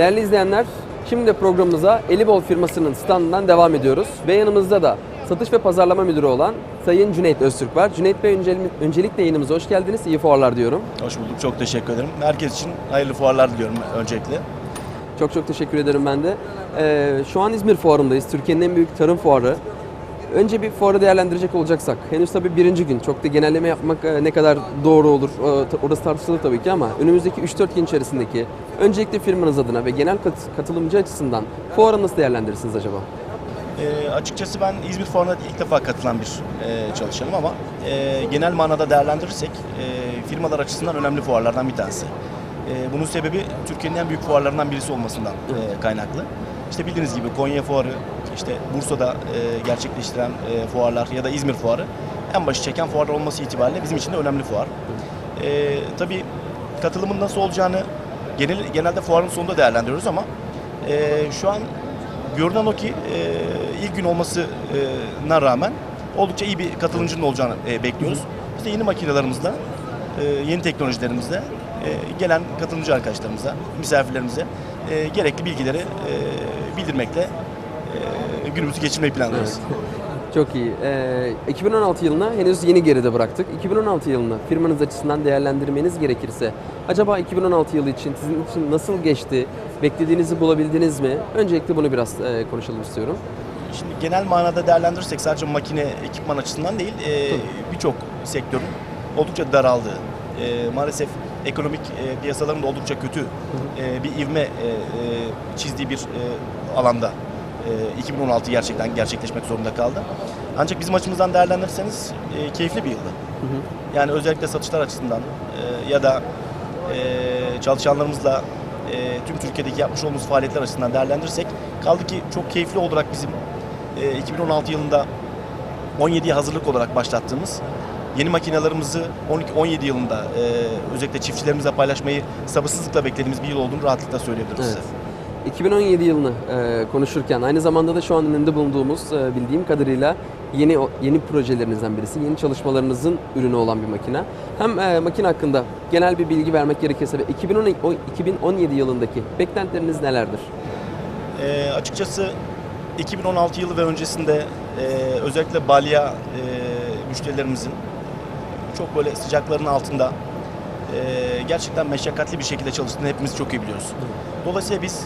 Değerli izleyenler, şimdi programımıza Elibol firmasının standından devam ediyoruz. Ve yanımızda da satış ve pazarlama müdürü olan Sayın Cüneyt Öztürk var. Cüneyt Bey öncel- öncelikle yayınımıza hoş geldiniz. İyi fuarlar diyorum. Hoş bulduk. Çok teşekkür ederim. Herkes için hayırlı fuarlar diliyorum öncelikle. Çok çok teşekkür ederim ben de. Ee, şu an İzmir Fuarı'ndayız. Türkiye'nin en büyük tarım fuarı. Önce bir fuarı değerlendirecek olacaksak, henüz tabii birinci gün, çok da genelleme yapmak e, ne kadar doğru olur, e, orası tartışılır tabii ki ama önümüzdeki 3-4 gün içerisindeki öncelikle firmanız adına ve genel kat- katılımcı açısından fuarı nasıl değerlendirirsiniz acaba? Ee, açıkçası ben İzmir Fuarı'na ilk defa katılan bir e, çalışanım ama e, genel manada değerlendirirsek e, firmalar açısından önemli fuarlardan bir tanesi. E, bunun sebebi Türkiye'nin en büyük fuarlarından birisi olmasından e, kaynaklı. İşte bildiğiniz gibi Konya Fuarı, işte Bursa'da e, gerçekleştiren e, fuarlar ya da İzmir Fuarı en başı çeken fuarlar olması itibariyle bizim için de önemli fuar. E, tabii katılımın nasıl olacağını genel, genelde fuarın sonunda değerlendiriyoruz ama e, şu an görünen o ki e, ilk gün olmasına rağmen oldukça iyi bir katılımcının olacağını e, bekliyoruz. Biz de yeni makinelerimizle, e, yeni teknolojilerimizle e, gelen katılımcı arkadaşlarımıza, misafirlerimize e, gerekli bilgileri e, bildirmekle günümüzü geçirmeyi planlıyoruz. Çok iyi. Ee, 2016 yılını henüz yeni geride bıraktık. 2016 yılını firmanız açısından değerlendirmeniz gerekirse, acaba 2016 yılı için sizin için nasıl geçti? Beklediğinizi bulabildiniz mi? Öncelikle bunu biraz e, konuşalım istiyorum. Şimdi genel manada değerlendirirsek sadece makine, ekipman açısından değil e, birçok sektörün oldukça daraldığı, e, maalesef ekonomik e, piyasaların da oldukça kötü e, bir ivme e, e, çizdiği bir e, alanda e, 2016 gerçekten gerçekleşmek zorunda kaldı. Ancak bizim açımızdan değerlendirirseniz e, keyifli bir yıldı. Yani özellikle satışlar açısından e, ya da e, çalışanlarımızla e, tüm Türkiye'deki yapmış olduğumuz faaliyetler açısından değerlendirirsek kaldı ki çok keyifli olarak bizim e, 2016 yılında 17'ye hazırlık olarak başlattığımız yeni makinalarımızı 12-17 yılında e, özellikle çiftçilerimizle paylaşmayı sabırsızlıkla beklediğimiz bir yıl olduğunu rahatlıkla söyleyebiliriz Evet. Size. 2017 yılını e, konuşurken aynı zamanda da şu an önünde bulunduğumuz e, bildiğim kadarıyla yeni yeni projelerinizden birisi, yeni çalışmalarınızın ürünü olan bir makine. Hem e, makine hakkında genel bir bilgi vermek gerekirse ve 2010, o- 2017 yılındaki beklentileriniz nelerdir? E, açıkçası 2016 yılı ve öncesinde e, özellikle balya e, müşterilerimizin çok böyle sıcakların altında e, gerçekten meşakkatli bir şekilde çalıştığını hepimiz çok iyi biliyoruz. Dolayısıyla biz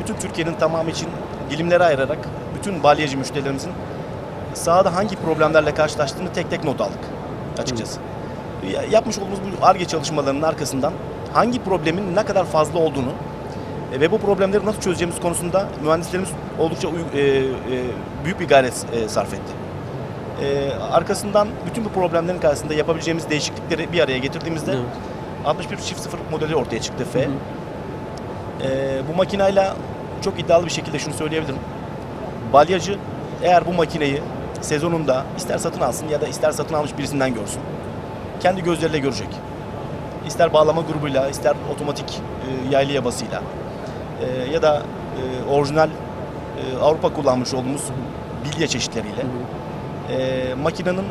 bütün Türkiye'nin tamamı için dilimlere ayırarak bütün balyacı müşterilerimizin sahada hangi problemlerle karşılaştığını tek tek not aldık açıkçası. Ya- Yapmış olduğumuz bu ARGE çalışmalarının arkasından hangi problemin ne kadar fazla olduğunu e, ve bu problemleri nasıl çözeceğimiz konusunda mühendislerimiz oldukça e, e, büyük bir gayret sarf etti. Arkasından bütün bu problemlerin karşısında yapabileceğimiz değişiklikleri bir araya getirdiğimizde Evet. 61 çift sıfır modeli ortaya çıktı F. Hı hı. E, bu makinayla çok iddialı bir şekilde şunu söyleyebilirim. Balyacı eğer bu makineyi sezonunda ister satın alsın ya da ister satın almış birisinden görsün. Kendi gözleriyle görecek. İster bağlama grubuyla, ister otomatik e, yaylı yabasıyla e, ya da e, orijinal e, Avrupa kullanmış olduğumuz bilye çeşitleriyle e, makinenin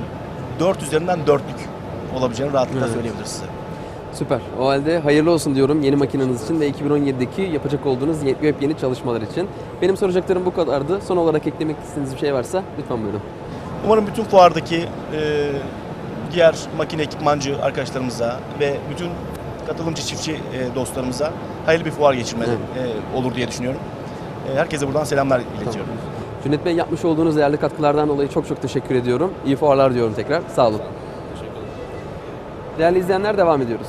4 üzerinden 4'lük olabileceğini rahatlıkla Evet. söyleyebiliriz size. Süper. O halde hayırlı olsun diyorum yeni makineniz için ve 2017'deki yapacak olduğunuz ye- yepyeni çalışmalar için. Benim soracaklarım bu kadardı. Son olarak eklemek istediğiniz bir şey varsa lütfen buyurun. Umarım bütün fuardaki e, diğer makine ekipmancı arkadaşlarımıza ve bütün katılımcı çiftçi e, dostlarımıza hayırlı bir fuar geçirmeli e, olur diye düşünüyorum. E, herkese buradan selamlar iletiyorum. Cüneyt Bey yapmış olduğunuz değerli katkılardan dolayı çok çok teşekkür ediyorum. İyi fuarlar diyorum tekrar. Sağ olun. Değerli izleyenler devam ediyoruz.